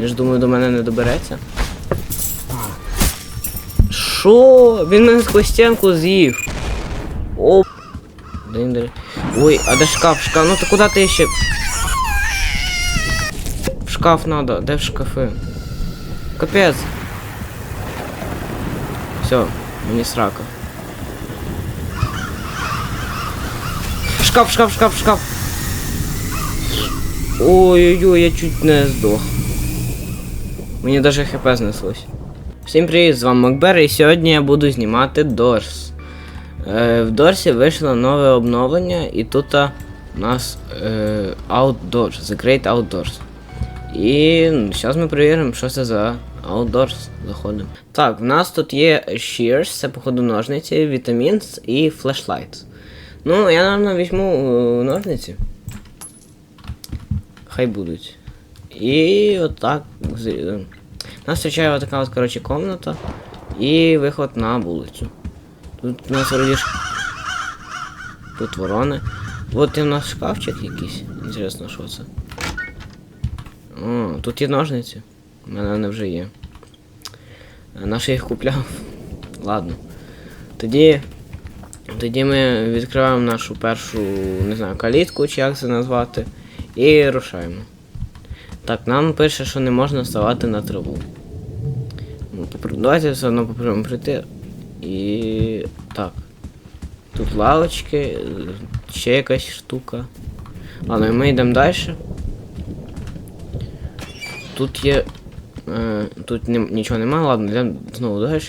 Я ж думаю, до мене не добереться. Що? Він мене сквозь стінку з'їв. О. Ой, а де шкаф? Шкаф? Ну ти куди ти ще? В шкаф надо. Де в шкафи? Капець. Все, мені срака. Шкаф, шкаф, шкаф, шкаф. Ой-ой-ой, я чуть не здох. Мені даже хп знеслось. Всім привіт, з вами Макбер, і сьогодні я буду знімати Дорс. Е, в Дорсі вийшло нове обновлення, і тут у нас е, Outdoors, The Great Outdoors. І зараз ми перевіримо, що це за Outdoors. Заходимо. Так, в нас тут є Shears, це походу ножниці, Vitamins і Flashlights. Ну, я, напевно, візьму е, ножниці. Хай будуть. І отак. Нас зустрічає така от, коротше, комната і виход на вулицю. Тут у нас вроді ж... Тут ворони. От і у нас шкафчик якийсь. Інтересно, що це. О, тут є ножниці. У мене вони вже є. Наш їх купляв. Ладно. Тоді. Тоді ми відкриваємо нашу першу, не знаю, калітку, чи як це назвати. І рушаємо. Так, нам пише, що не можна вставати на траву. Ну, Давайте все одно попробуємо прийти. І. Так. Тут лавочки, ще якась штука. Ладно, ми йдемо далі. Тут є. Е, тут не, нічого немає, ладно, йдемо знову далі.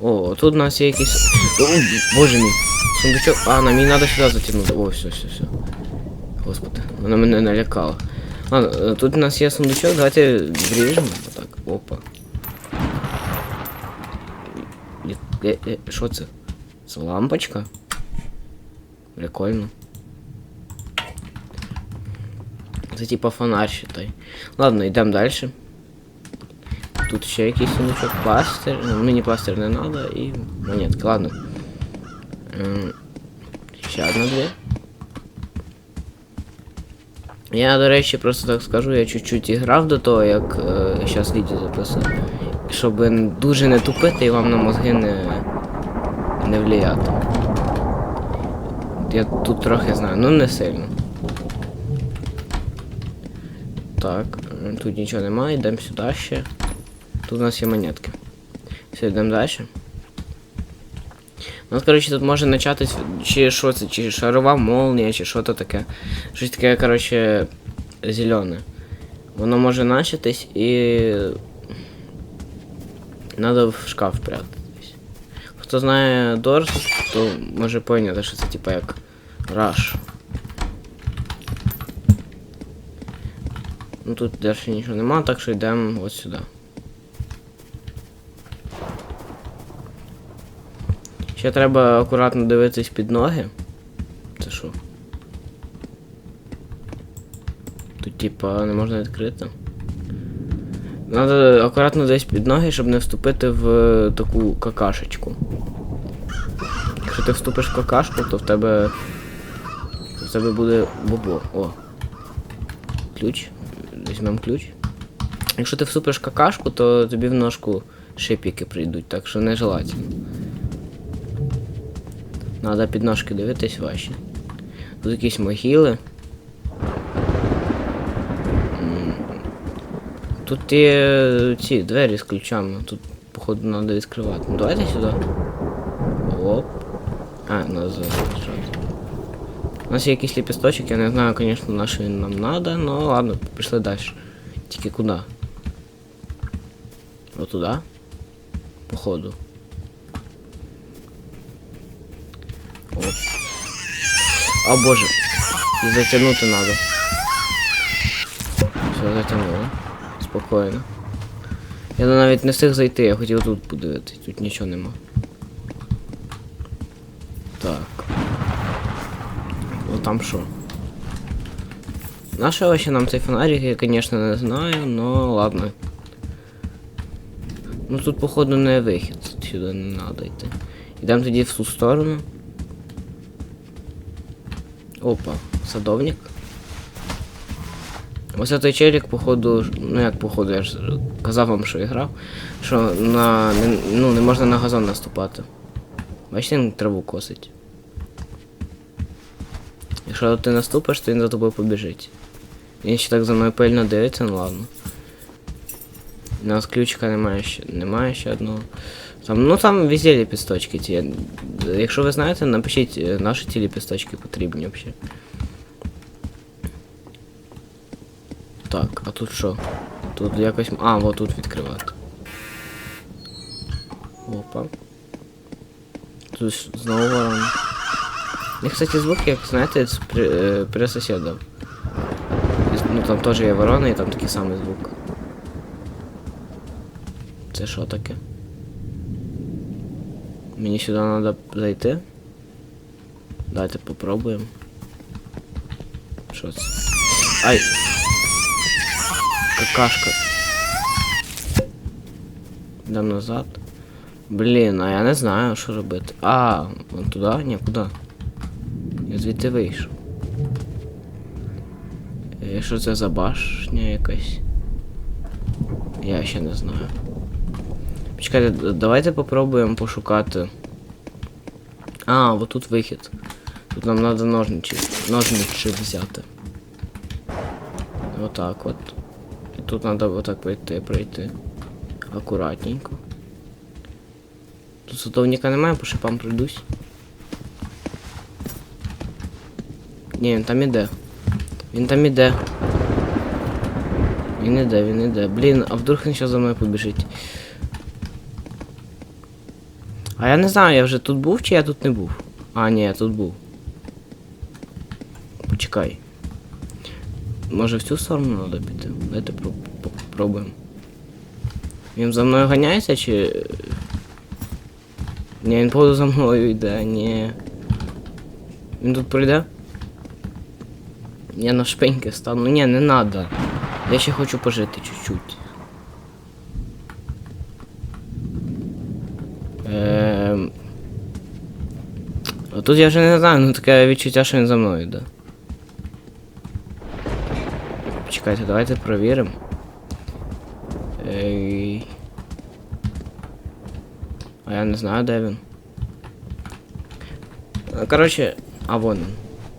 О, тут у нас є якийсь. О, боже мій. Сундучок. А, нам її треба сюди затягнути. О, все, все, все. Господи, вона мене налякала. Ладно, е, тут у нас є сундучок, давайте вріжемо. Отак. Опа. Е, е, е, Що це? Це лампочка? Прикольно. Це типа фонарь, считай. Ладно, йдемо далі. Тут ще якийсь сундучок, пластир. Ну, мені пластир не треба і монетки. Ладно. Ем, Ще одна дверь. Я, до речі, просто так скажу, я чуть-чуть і грав до того, як е, відео записав. Щоб дуже не тупити і вам на мозги не, не влияти. Я тут трохи знаю, ну не сильно. Так, тут нічого немає, йдемо сюди ще. Тут у нас є монетки. Все, йдемо далі. У нас, коротше, тут може початись, чи що це, чи шарова молнія, чи що то таке. Щось таке, коротше, зелене. Воно може начатись і. Надо в шкаф прятатись. Хто знає Дорс, то може поняти, що це типа як Rush. Ну тут далі нічого нема, так що йдемо от сюди. Ще треба акуратно дивитись під ноги. Це що? Тут типа не можна відкрити. Надо акуратно десь під ноги, щоб не вступити в е, таку какашечку. Якщо ти вступиш в какашку, то в тебе. То в тебе буде бобо. О. Ключ. Візьмемо ключ. Якщо ти вступиш в какашку, то тобі в ножку шипіки прийдуть, так що нежелательно. Надо під ножки дивитись ваші. Тут якісь могили. Тут є ці двері з ключами. Тут, походу, треба відкривати. Ну давайте сюди. Оп. А, надо залишати. У нас є якийсь ліпісточок, я не знаю, звісно, на що він нам треба, но ладно, пішли далі. Тільки куди? Отуда? Походу. О боже. І затягнути надо. Все, затягнуло. Спокійно. Я навіть не встиг зайти, я хотів тут подивитись, тут нічого нема. Так. О, там що? Наше вообще нам цей фонарик, я, конечно, не знаю, но ладно. Ну тут, походу, не вихід, сюди не треба йти. Йдемо тоді в ту сторону. Опа, садовник. Ось той челік, походу, ну як походу, я ж казав вам, що я грав, що на, ну, не можна на газон наступати. Бачите, він траву косить. Якщо ти наступиш, то він за тобою побіжить. Він ще так за мною пильно дивиться, ну ладно. У нас ключика немає ще, немає ще одного. Там, ну там везде ліпісточки ті. Якщо ви знаєте, напишіть, е, наші ті ліпісточки потрібні взагалі. Так, а тут що? Тут якось. А, вот тут відкривати. Опа. Тут ж знову ворон. І, кстати, звук, як знаєте, з при, е, при сусідів. Ну там теж є ворона і там такий самий звук. Це що таке? Мені сюди треба зайти. Давайте попробуємо. Що це? Ай! Какашка. Йдемо назад. Блін, а я не знаю, що робити. А, вон туди? Ні, куди? Я звідти вийшов. Е, Що це за башня якась? Я ще не знаю. Почекайте, давайте попробуємо пошукати. А, вот тут вихід. Тут нам треба ножничі, ножничі взяти. Отак от. І тут треба отак пройти, пройти. Акуратненько. Тут садовника немає, по шипам пройдусь. Ні, він там іде. Він там іде. Він іде, він іде. Блін, а вдруг він зараз за мною побіжить. А я не знаю, я вже тут був чи я тут не був. А, ні, я тут був. Почекай. Може в цю сторону треба піти? Давайте про- попробуємо. Він за мною ганяється чи. Ні, він походу за мною йде, ні. Він тут пройде? Я на шпеньки стану. Ні, не надо. Я ще хочу пожити чуть-чуть. тут я вже не знаю, ну таке відчуття, що він за мною йде. Почекайте, давайте провіримо. Ей... А я не знаю, де він. А, Коротше, а вон він.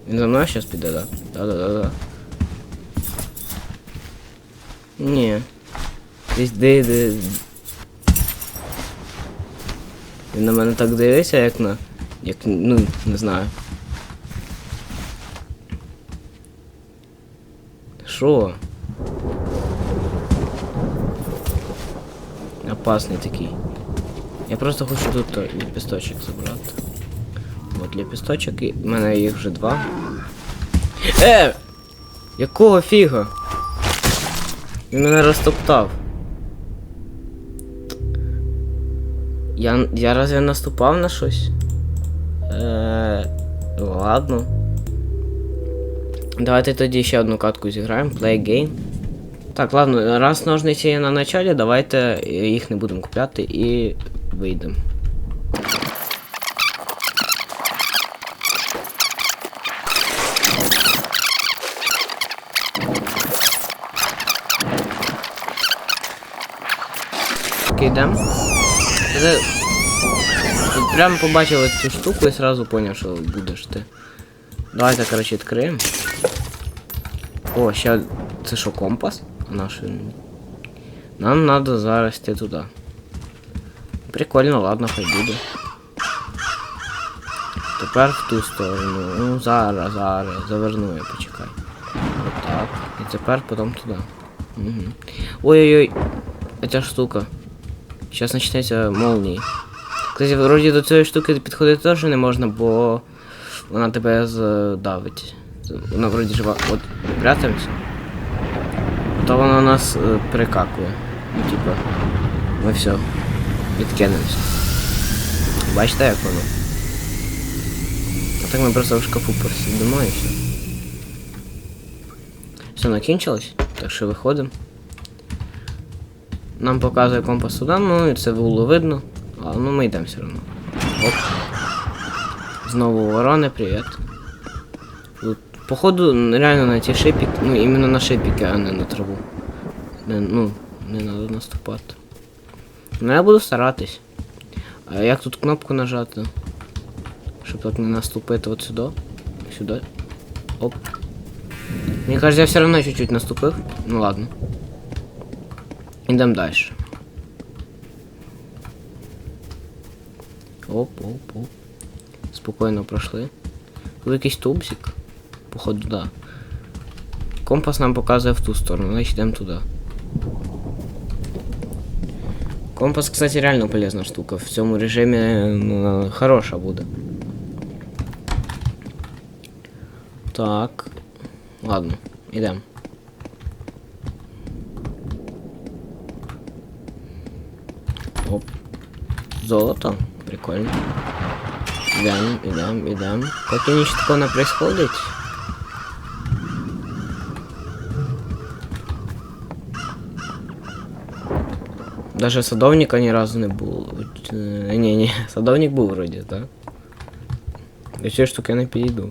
Він за мною зараз піде, да? Да-да-да-да. Ні. Десь де, де. Він на мене так дивиться, як на. Як, ну, не знаю. Що? Опасний такий. Я просто хочу тут ліпісточок забрати. От ліпісточок і в мене їх вже два. Е! Якого фіга? Він мене розтоптав. Я, я разве наступав на щось? Е, ладно. Давайте тоді ще одну катку зіграємо. Play game. Так, ладно, раз ножниці є на началі, давайте їх не будемо купляти і вийдемо. Окей, йдемо. Прямо побачив цю штуку і сразу поняв, що будеш ти. Давайте, коротше, відкриємо. О, ще. Це що, компас? Наш. Нам треба зараз йти туди. Прикольно, ладно, хай буде. Тепер в ту сторону. Ну, зараз, зараз, заверну я, почекай. Отак. І тепер потім туди. Угу. Ой-ой-ой. Ця штука. Зараз почнеться молнії. Кстати, вроді до цієї штуки підходити теж не можна, бо вона тебе задавить. Вона вроді жива. От прятаємося. То вона нас е, прикакує. Ну, типа, ми все. Відкинемося. Бачите, як воно? А так ми просто в шкафу просидимо і все. Все накінчилось, так що виходимо. Нам показує компас туди, ну і це було видно. А, ну ми йдемо все одно. Оп. Знову ворони, привіт. Тут Походу, реально на ті шипіки, ну іменно на шипіки, а не на траву. Не, ну, не треба наступати. Ну я буду старатись. А як тут кнопку нажати? Щоб так не наступити от сюди. Сюди. Оп. Мені кажется, я все равно чуть-чуть наступив. Ну ладно. Ідемо далі. Оп, оп, оп. Спокійно пройшли. Тут якийсь тубсик. Походу, да. Компас нам показує в ту сторону, значить йдемо туди. Компас, кстати, реально полезна штука. В цьому режимі ну, хороша буде. Так. Ладно, йдемо. Оп. Золото. Прикольно. Идем, идем, идем. Поки ничего такого не происходит. Даже садовника ни разу не було. Е, Ні, ні, садовник був вроді, так? До цієї штуки я не підійду.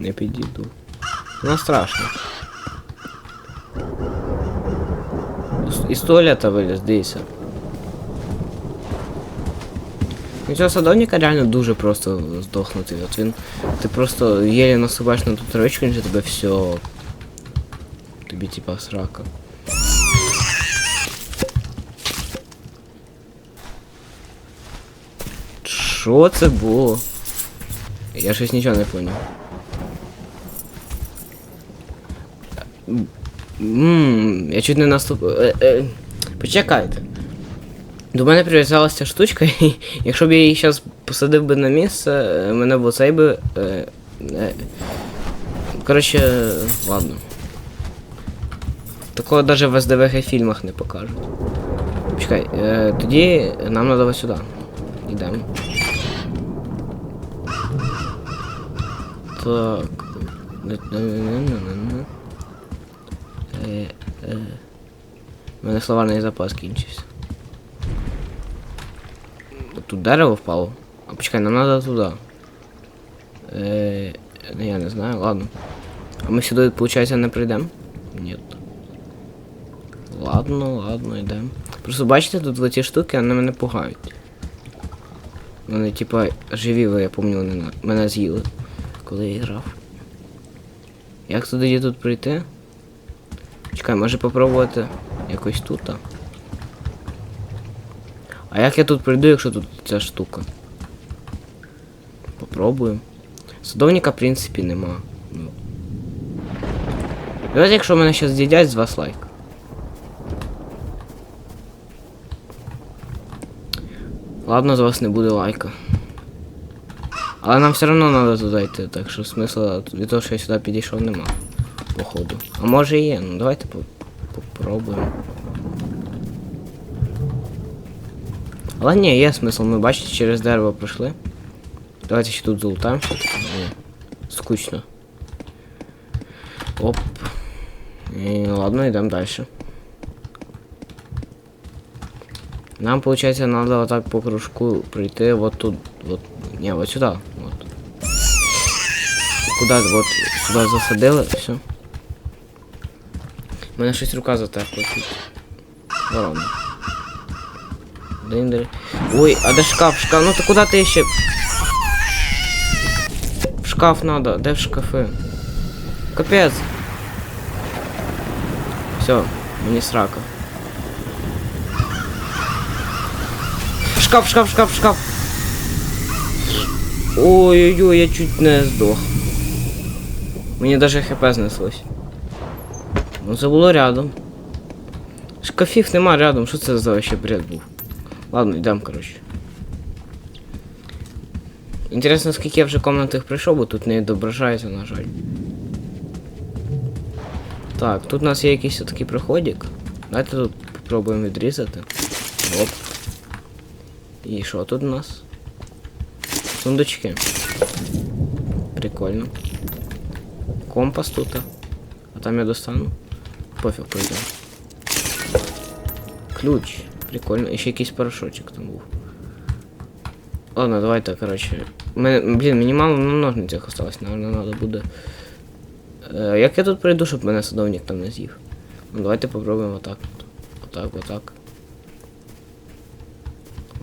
Не підійду. Ну страшно. З- Із туалета виліз, дивися. У цього садовника реально дуже просто здохнути. От він. Ти просто єлі насуваєш на ту травичку, він же тебе все. Тобі типа срака. Що це було? Я щось нічого не поняв. Ммм, я чуть не наступив. Е, е, почекайте. До мене прив'язалася штучка, і якщо б я її зараз посадив би на місце, е, мене б оцей би. Е, е, коротше, ладно. Такого навіть в СДВГ фільмах не покажуть. Почекай, е, тоді нам треба сюди. Йдемо. Так. Е, е. У мене словарний запас кінчився. Тут дерево впало. А почекай, нам надо туди. Е, ну, я не знаю, ладно. А ми сюди, виходить, не прийдемо? Ні. Ладно, ладно, йдемо. Просто бачите, тут ці штуки, вони мене пугають. Вони, типа, живі, ви, я пам'ятаю, вони мене з'їли, коли я грав. Як туди тут прийти? Чекай, може попробувати якось тут. а? А як я тут прийду, якщо тут ця штука? Попробуємо. Садовника, в принципі, нема. Ну. Давайте, якщо мене зараз з'їдять, з вас лайк. Ладно, з вас не буде лайка. Але нам все одно треба туди йти, так що смисла від того, що я сюди підійшов, нема. Походу. А може і є, ну давайте по- попробуємо. Але ні, є смисл, ми бачите, через дерево пройшли. Давайте ще тут залутаємо все-таки. Ні. Скучно. Оп. І, ладно, йдемо далі. Нам, получается, надо вот так по кружку прийти вот тут. Вот. Не, вот сюда. Вот. Куда вот сюда засадили, все. У мене щось рука затерпла тут. Ворона. Дин, дин. Ой, а де шкаф? Шкаф. Ну ты куда ты еще? В шкаф надо. Де в шкафи? Капец. Все, мені срака. Шкаф, шкаф, шкаф, шкаф. Ой-ой-ой, я чуть не здох. Мені даже хп знеслось. Ну це було рядом. Шкафів нема рядом, що це за вообще бред був? Ладно, йдемо, коротше. Інтересно, скільки я вже комнат їх пройшов, бо тут не відображається, на жаль. Так, тут у нас є якийсь такий проходик. Давайте тут попробуємо відрізати. Оп. І що тут у нас? Сундучки. Прикольно. Компас тут. А там я достану. Пофіг пойду. Ключ. Прикольно. І ще якийсь порошочок там був. Ладно, давайте, короче. Мене, блін, мені мало на ножницях осталось, наверное, надо буде Е, як я тут прийду, щоб мене садовник там не з'їв? Ну, давайте попробуємо отак. Отак, отак.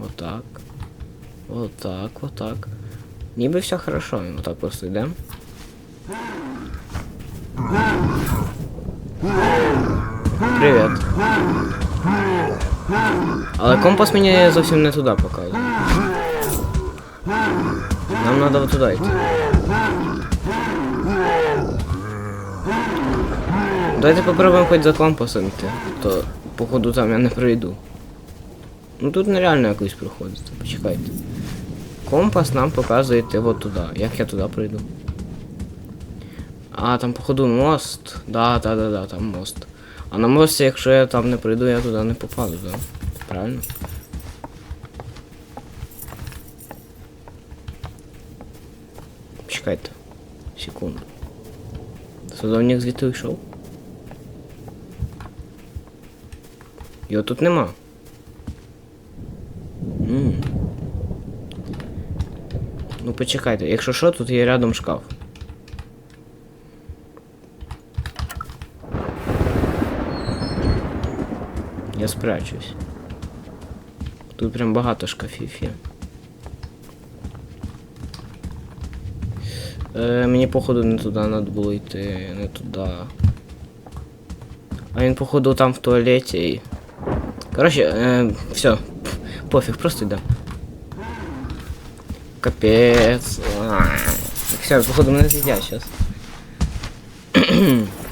Отак. Отак, отак. Ніби все хорошо, отак просто йдемо. Привіт. Але компас мені зовсім не туди показує. Нам треба туди йти. Давайте попробуємо хоч за компасом йти, то походу там я не пройду. Ну тут нереально якось проходити, почекайте. Компас нам показує йти от туди. Як я туди пройду? А, там походу мост. Да, да, да, да, там мост. А на мості, якщо я там не прийду, я туди не попаду, да? Правильно? Чекайте. Секунду. Садовник звідти йшов? Його тут нема. М. Ну почекайте, якщо що, тут є рядом шкаф. Я спрячусь. Тут прям багато шкафів є. Е, мені походу не туди треба було йти, не туди. А він походу там в туалеті і. Короче, е, все. Пофіг, просто йдем. Капець. Все, походу мене з'їдять зараз.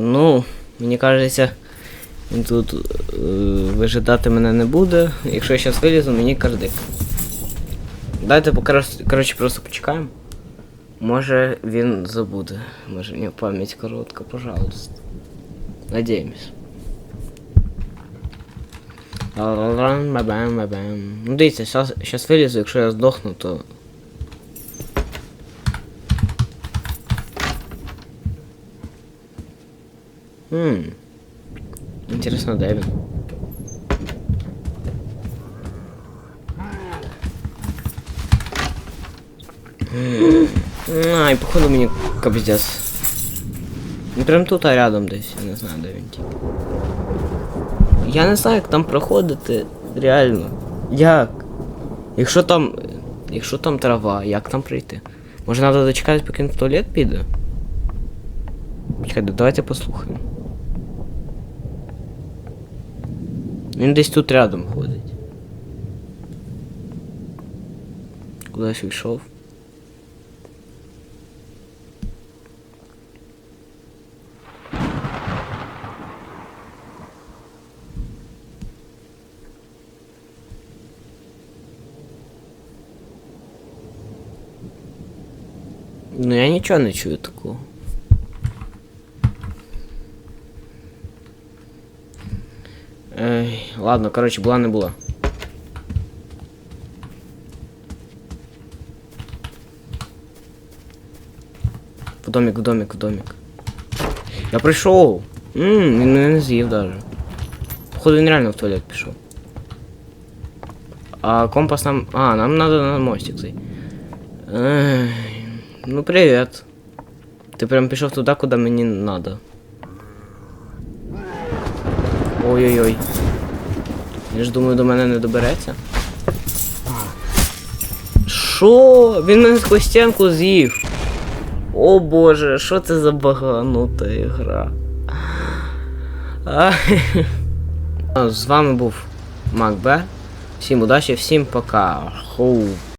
ну, мені кажеться, він тут е, вижидати мене не буде. Якщо я зараз вилізу, мені кардик. Покор- коротше просто почекаємо. Може він забуде. Може нього пам'ять коротка, пожалуйста. Надіємось. Ну дивіться, зараз вилізу, якщо я здохну, то. Хм. Інтересно, де він? Ай, походу мені капздец. Ну прям тут, а рядом десь, я не знаю, де він тільки. Я не знаю, як там проходити. Реально. Як? Якщо там. Якщо там трава, як там прийти? Може треба дочекатись, поки він в туалет піде? Чекайте, давайте послухаємо. Він десь тут рядом ходить. Кудись йшов. Ну я нічого не чую такого. Ей, ладно, коротше, була не була. В домик, в домик, в домик. Я прийшов. Ммм, він мене не з'їв даже. Походу він реально в туалет пішов. А компас нам. А, нам надо на мостик зайти. Ей, ну привет. Ти прям пішов туди, куди мені надо. Ой-ой-ой. Я ж думаю, до мене не добереться. Що? Він мене сквозь стінку з'їв. О боже, що це за баганута ігра. З вами був Макбе. Всім удачі, всім пока. Хоу.